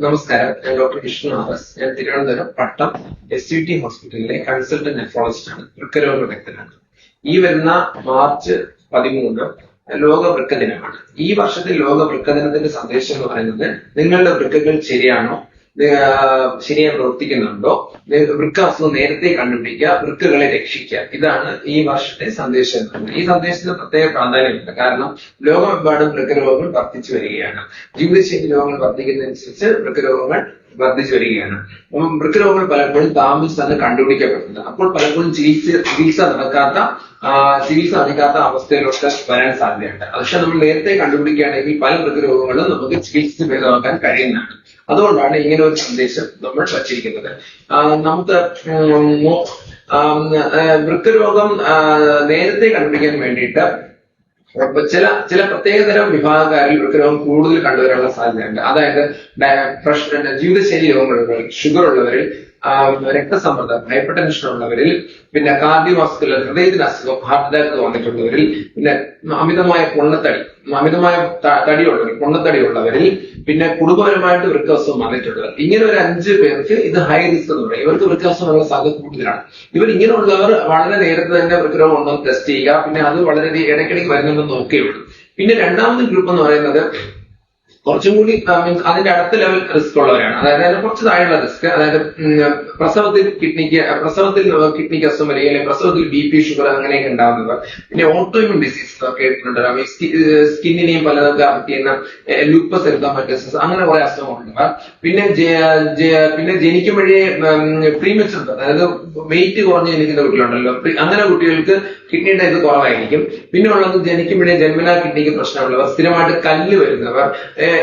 നമസ്കാരം. ഞാൻ doctor Vishnu R S ഞാൻ Thiruvananthapuram Pattom S U T ഹോസ്പിറ്റലിലെ കൺസൾട്ടന്റ് നെഫ്രോളജിസ്റ്റ് ആണ്. വൃക്കരോഗ വിദഗ്ധനാണ്. ഈ വരുന്ന മാർച്ച് പതിമൂന്ന് ലോക വൃക്ക ദിനമാണ്. ഈ വർഷത്തെ ലോക വൃക്ക ദിനത്തിന്റെ സന്ദേശം എന്ന് പറയുന്നത് നിങ്ങളുടെ വൃക്കകൾ ശരിയാണോ ശരിയായി പ്രവർത്തിക്കുന്നുണ്ടോ? വൃക്ക അസുഖം നേരത്തെ കണ്ടുപിടിക്കുക വൃക്കകളെ രക്ഷിക്കുക. ഇതാണ് ഈ വർഷത്തെ സന്ദേശം. ഈ സന്ദേശത്തിന് പ്രത്യേക പ്രാധാന്യമുണ്ട്. കാരണം ലോകമെമ്പാടും വൃക്കരോഗങ്ങൾ വർദ്ധിച്ചു വരികയാണ്. ജീവിതശൈലി രോഗങ്ങൾ വർദ്ധിക്കുന്നതനുസരിച്ച് വൃക്കരോഗങ്ങൾ വർദ്ധിച്ചു വരികയാണ് അപ്പം വൃക്കരോഗങ്ങൾ പലപ്പോഴും തന്നെ കണ്ടുപിടിക്കപ്പെടുന്നത് അപ്പോൾ പലപ്പോഴും ചികിത്സ ചികിത്സ നടക്കാത്ത ചികിത്സ നടക്കാത്ത അവസ്ഥയിലോട്ട് വരാൻ സാധ്യതയുണ്ട്. പക്ഷെ നമ്മൾ നേരത്തെ കണ്ടുപിടിക്കുകയാണെങ്കിൽ പല മൃഗരോഗങ്ങളും നമുക്ക് ചികിത്സിച്ച് ഭേദമാക്കാൻ കഴിയുന്നതാണ്. അതുകൊണ്ടാണ് ഇങ്ങനെ ഒരു സന്ദേശം നമ്മൾ വച്ചിരിക്കുന്നത്. നമുക്ക് വൃക്കരോഗം നേരത്തെ കണ്ടുപിടിക്കാൻ വേണ്ടിയിട്ട് അപ്പൊ ചില ചില പ്രത്യേകതരം വിഭാഗക്കാരിൽ വൃക്കരോഗം കൂടുതൽ കണ്ടുവരാനുള്ള സാധ്യതയുണ്ട്. അതായത് ജീവിതശൈലി രോഗങ്ങളുള്ളവരിൽ ഷുഗർ ഉള്ളവരിൽ രക്തസമ്മർദ്ദം ഹൈപ്പർ ടെൻഷൻ ഉള്ളവരിൽ പിന്നെ കാർഡിയോവാസ്കുലർ ഹൃദയത്തിന് അസുഖം ഹാർട്ട് അറ്റാക്ക് വന്നിട്ടുള്ളവരിൽ പിന്നെ അമിതമായ പൊണ്ണത്തടി അമിതമായ തടിയുള്ളവർ പൊണ്ണത്തടി ഉള്ളവരിൽ പിന്നെ കുടുംബപരമായിട്ട് വൃക്കവസം വന്നിട്ടുള്ളവർ. ഇങ്ങനെ ഒരു അഞ്ച് പേർക്ക് ഇത് ഹൈ റിസ്ക് എന്ന് പറയും. ഇവർക്ക് വൃക്കവസമുള്ള സാധ്യത കൂടുതലാണ്. ഇവർ ഇങ്ങനെയുള്ളവർ വളരെ നേരത്തെ തന്നെ വൃക്കരോഗം ഉണ്ടോ ടെസ്റ്റ് ചെയ്യുക. പിന്നെ അത് വളരെ ഇടയ്ക്കിടയ്ക്ക് വരുന്നുണ്ടെന്ന് നോക്കുകയുള്ളൂ പിന്നെ രണ്ടാമത്തെ ഗ്രൂപ്പ് എന്ന് പറയുന്നത് കുറച്ചും കൂടി മീൻസ് അതിന്റെ അടുത്ത ലെവൽ റിസ്ക് ഉള്ളവരാണ്. അതായത് അതിന് കുറച്ച് താഴെയുള്ള റിസ്ക് അതായത് പ്രസവത്തിൽ കിഡ്നിക്ക് പ്രസവത്തിൽ കിഡ്നിക്ക് അസുഖം വരിക അല്ലെങ്കിൽ പ്രസവത്തിൽ ബി പി ഷുഗർ അങ്ങനെയൊക്കെ ഉണ്ടാവുന്നവർ പിന്നെ ഓട്ടോയിമ്യൂൺ ഡിസീസ് കേട്ടിട്ടുണ്ട് സ്കിന്നിനെയും പലതൊക്കെ അഫക്ട് ചെയ്യുന്ന ലൂപ്പസ് എഴുതാമറ്റസിസ് അങ്ങനെ കുറെ അസുഖങ്ങളുണ്ട്. പിന്നെ പിന്നെ ജനിക്കുമ്പോഴേ പ്രീമച്ചർ അതായത് വെയിറ്റ് കുറഞ്ഞ് ജനിക്കുന്ന കുട്ടികളുണ്ടല്ലോ. അങ്ങനെ കുട്ടികൾക്ക് കിഡ്നിയുടെ ഇത് കുറവായിരിക്കും. പിന്നെ ഉള്ളത് ജനിക്കുമ്പോഴേ ജന്മനാ കിഡ്നിക്ക് പ്രശ്നമുള്ളവർ സ്ഥിരമായിട്ട് കല്ല് വരുന്നവർ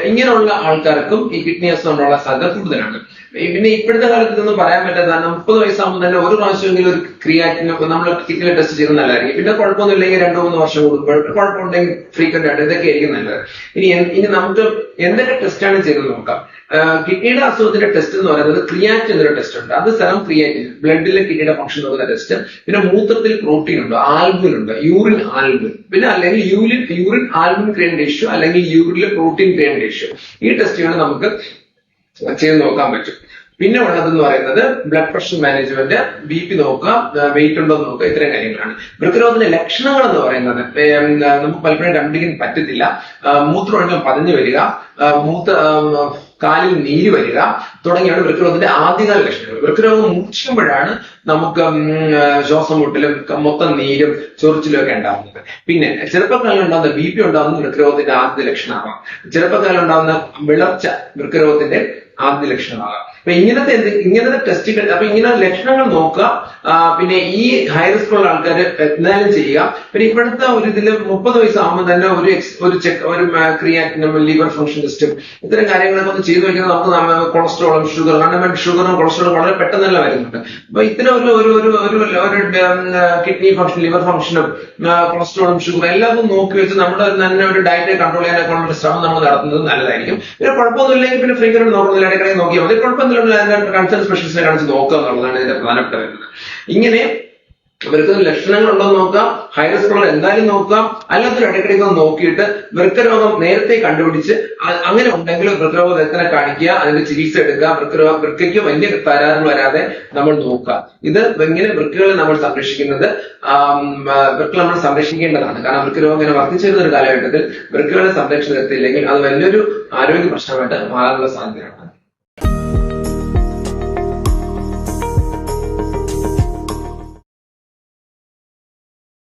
ഇങ്ങനെയുള്ള ആൾക്കാർക്കും ഈ കിഡ്നി അസുഖമുള്ള സാധ്യത കൂടുതലാണ്. പിന്നെ ഇപ്പോഴത്തെ കാലത്ത് ഇതൊന്നും പറയാൻ പറ്റാത്തതാണ് മുപ്പത് വയസ്സാകുമ്പോൾ തന്നെ ഒരു പ്രാവശ്യമെങ്കിലും ഒരു ക്രിയാറ്റിന് നമ്മൾ കിഡ്നി ടെസ്റ്റ് ചെയ്യുന്നത് നല്ലതായിരിക്കും. പിന്നെ കുഴപ്പമൊന്നുമില്ലെങ്കിൽ രണ്ടു മൂന്ന് വർഷം കൂടുമ്പോൾ കുഴപ്പമുണ്ടെങ്കിൽ ഫ്രീക്വന്റ് ആയിട്ട് ഇതൊക്കെ ആയിരിക്കും നല്ലത്. ഇനി ഇനി നമുക്ക് എന്തൊക്കെ ടെസ്റ്റാണ് ചെയ്ത് നോക്കാം. കിഡ്നിയുടെ അസുഖത്തിന്റെ ടെസ്റ്റ് എന്ന് പറയുന്നത് ക്രിയാറ്റിൻ എന്നൊരു ടെസ്റ്റ് ഉണ്ട്. അത് സ്ഥലം ക്രിയാറ്റിൻ ബ്ലഡിലെ കിഡ്നിയുടെ ഫംഗ്ഷൻ നോക്കുന്ന ടെസ്റ്റ് പിന്നെ മൂത്രത്തിൽ പ്രോട്ടീൻ ഉണ്ട്. ആൽബുൻ ഉണ്ട്. യൂറിൻ ആൽബുൻ പിന്നെ അല്ലെങ്കിൽ urine urine albumin creatinine issue അല്ലെങ്കിൽ യൂറിനിലെ പ്രോട്ടീൻ ക്രിയേണ്ട ഇഷ്യൂ ഈ ടെസ്റ്റുകൾ നമുക്ക് ചെയ്ത് നോക്കാൻ പറ്റും. പിന്നെ ഉള്ളതെന്ന് പറയുന്നത് blood pressure management B P നോക്കുക വെയിറ്റ് ഉണ്ടോ എന്ന് നോക്കുക ഇത്രയും കാര്യങ്ങളാണ്. വൃക്കരോഗത്തിന്റെ ലക്ഷണങ്ങൾ എന്ന് പറയുന്നത് നമുക്ക് പലപ്പോഴും കണ്ടുപിടിക്കാൻ പറ്റത്തില്ല. മൂത്രമൊഴുക്കം പതഞ്ഞു വരിക മൂത്ത കാലിൽ നീര് വരിക തുടങ്ങിയാണ് വൃക്കരോഗത്തിന്റെ ആദ്യകാല ലക്ഷണങ്ങൾ. വൃക്കരോഗം മൂർച്ഛിക്കുമ്പോഴാണ് നമുക്ക് ശ്വാസം മുട്ടലും മൊത്തം നീരും ചൊറിച്ചിലും ഒക്കെ ഉണ്ടാകുന്നത് പിന്നെ ചെറുപ്പക്കാലം ഉണ്ടാകുന്ന ബി പി ഉണ്ടാകുന്ന വൃക്കരോഗത്തിന്റെ ആദ്യ ലക്ഷണമാകാം ചെറുപ്പക്കാലം ഉണ്ടാകുന്ന വിളർച്ച വൃക്കരോഗത്തിന്റെ ആദ്യ ലക്ഷണമാകാം അപ്പൊ ഇങ്ങനത്തെ എന്ത് ഇങ്ങനത്തെ ടെസ്റ്റുകൾ അപ്പൊ ഇങ്ങനെ ലക്ഷണങ്ങൾ നോക്കുക. പിന്നെ ഈ ഹൈ റിസ്ക് ഉള്ള ആൾക്കാർ എന്തായാലും ചെയ്യുക. പിന്നെ ഇപ്പോഴത്തെ ഒരു ഇതിൽ മുപ്പത് വയസ്സാകുമ്പോൾ തന്നെ ഒരു ഒരു ചെക്ക് ഒരു ക്രിയാറ്റിനും ലിവർ ഫംഗ്ഷൻ ടെസ്റ്റും ഇത്തരം കാര്യങ്ങളൊക്കെ ഒന്ന് ചെയ്തു വെക്കുന്നത് നമുക്ക് കൊളസ്ട്രോളും ഷുഗർ കാരണം ഷുഗറും കൊളസ്ട്രോളും വളരെ പെട്ടെന്ന് തന്നെ വരുന്നുണ്ട്. അപ്പൊ ഇത്തരം ഒരു ഒരു ഒരു ഒരു ഒരു കിഡ്നി ഫംഗ്ഷൻ ലിവർ ഫംഗ്ഷനും കൊളസ്ട്രോളും ഷുഗർ എല്ലാം ഒന്ന് നോക്കി വെച്ച് നമ്മുടെ തന്നെ ഒരു ഡയറ്റ് കൺട്രോൾ ചെയ്യാനൊക്കെ ഉള്ള ശ്രമം നമ്മൾ നടത്തുന്നത് നല്ലതായിരിക്കും. പിന്നെ കുഴപ്പമൊന്നുമില്ലെങ്കിൽ പിന്നെ ഫ്രീക്വന്റ് നോക്കുന്നില്ല ഇടയ്ക്കിടയ്ക്ക് നോക്കിയാൽ മതി. കുഴപ്പമൊന്നുമില്ല കൺസൾട്ട് സ്പെഷ്യലിസ്റ്റിനെ കാണിച്ച് നോക്കുക എന്നുള്ളതാണ് ഇതിന്റെ പ്രധാനപ്പെട്ട വരുന്നത് ഇങ്ങനെ ഇവർക്ക് ലക്ഷണങ്ങൾ ഉണ്ടോ നോക്കാം ഹൈ റിസ്ക് ഉള്ളത് എന്തായാലും നോക്കാം അല്ലാത്തൊരു ഇടയ്ക്കിടയ്ക്ക് നോക്കിയിട്ട് വൃക്കരോഗം നേരത്തെ കണ്ടുപിടിച്ച് അങ്ങനെ ഉണ്ടെങ്കിൽ വൃക്കരോഗ വിദഗ്ധനെ കാണിക്കുക അതിന്റെ ചികിത്സ എടുക്കുക വൃക്കരോഗ വൃക്കയ്ക്ക് വലിയ തരാറുകൾ വരാതെ നമ്മൾ നോക്കുക. ഇത് ഇങ്ങനെ വൃക്കകളെ നമ്മൾ സംരക്ഷിക്കുന്നത് വൃക്കൾ നമ്മൾ സംരക്ഷിക്കേണ്ടതാണ്. കാരണം വൃക്കരോഗം ഇങ്ങനെ വർദ്ധിച്ചു വരുന്ന ഒരു കാലഘട്ടത്തിൽ വൃക്കകളെ സംരക്ഷണം എത്തിയില്ലെങ്കിൽ അത് വലിയൊരു ആരോഗ്യ പ്രശ്നമായിട്ട് മാറാനുള്ള സാധ്യതയാണ്